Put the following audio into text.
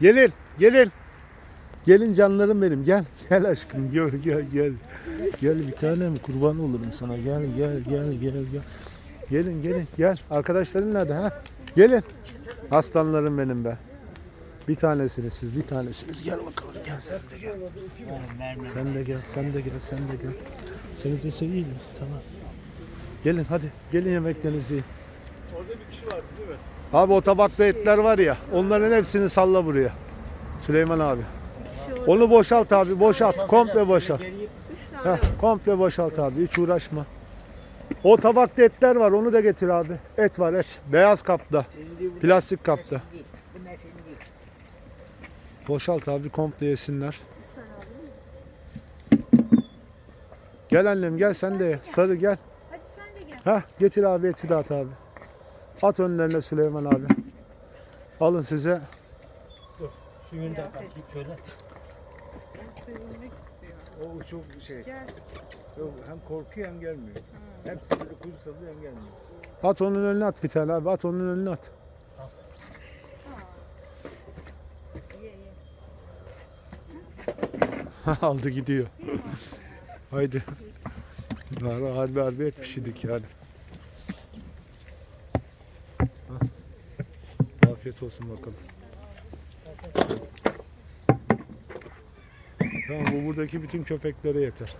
Gelin, gelin. Gelin canlarım benim. Gel. Gel aşkım. Gel, gel, gel. Gel bir tanem kurban olurum sana. Gel, gel, gel, gel, gel. Gelin, gelin. Gel. Arkadaşların nerede ha? Gelin. Aslanlarım benim be. Bir tanesiniz siz, bir tanesiniz. Gel bakalım. Gel sen de gel. Sen de gel, sen de gel, sen de gel. Seni de seveyim mi? Tamam. Gelin hadi. Gelin yemeklerinizi yiyin. Orada bir kişi vardı değil mi? Abi o tabakta etler var ya. Onların hepsini salla buraya. Süleyman abi. Onu boşalt abi. Boşalt. Komple boşalt. Heh, komple boşalt abi. Hiç uğraşma. O tabakta etler var. Onu da getir abi. Et var et. Beyaz kapta. Plastik kapta. Boşalt abi komple yesinler. Gel annem gel sen de ye. Sarı gel. Hadi sen de gel. Heh, getir abi eti at abi. At önlerine Süleyman abi. Alın size. Suyunu da katayım şöyle. Sevilmek istiyor. O çok şey. Gel. Yok, hem korkuyor hem gelmiyor. Hem sivri kuyruk salıyor hem gelmiyor. At onun önüne at bir tane abi. At onun önüne at. Ye ye. Aldı gidiyor. Haydi. Harbi harbi, harbi et pişirdik yani. Afiyet olsun bakalım. Tamam bu buradaki bütün köpeklere yeter.